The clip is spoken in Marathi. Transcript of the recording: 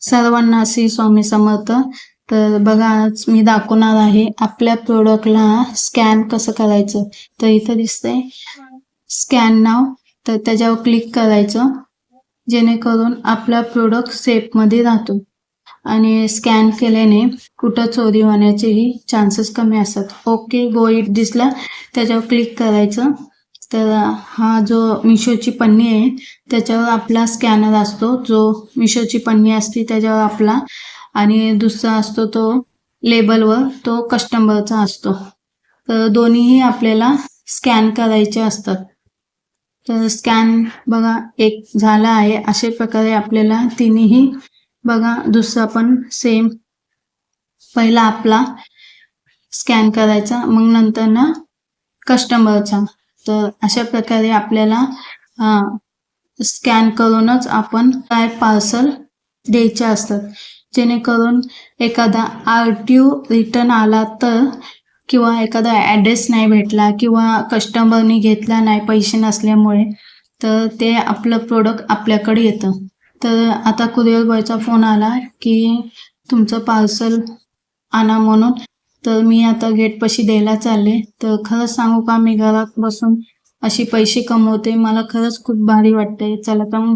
सर्वांना श्री स्वामी समर्थ. तर बघा आज मी दाखवणार आहे आपल्या प्रोडक्टला स्कॅन कसं करायचं. तर इथं दिसतंय स्कॅन नाव. तर त्याच्यावर क्लिक करायचं. जेणेकरून आपला प्रोडक्ट सेफमध्ये राहतो. आणि स्कॅन केल्याने कुठं चोरी होण्याचेही चान्सेस कमी असतात. ओके गो इट दिसला. त्याच्यावर क्लिक करायचं. तर हा जो मिशोची पन्नी आहे त्याच्यावर आपला स्कॅनर असतो. जो मिशोची पन्नी असते त्याच्यावर आपला. आणि दुसरा असतो तो लेबलवर तो कस्टमरचा असतो. तर दोन्हीही आपल्याला स्कॅन करायचे असतात. तर स्कॅन बघा एक झाला आहे. अशा प्रकारे आपल्याला तिन्ही बघा दुसरा पण सेम. पहिला आपला स्कॅन करायचा मग नंतर ना कस्टमरचा. तर अशा प्रकारे आपल्याला स्कॅन करूनच आपण काय पार्सल द्यायचे असतात. जेणेकरून एखादा आर टी ओ रिटर्न आला तर किंवा एखादा ॲड्रेस नाही भेटला किंवा कस्टमरनी घेतला नाही पैसे नसल्यामुळे तर ते आपलं प्रोडक्ट आपल्याकडे येतं. तर आता कुरिअर बॉयचा फोन आला की तुमचं पार्सल आणा म्हणून. तर मी आता गेटपाशी द्यायला चालले. तर खरंच सांगू का मी घरात बसून अशी पैसे कमवते मला खरंच खूप भारी वाटते चला तर मग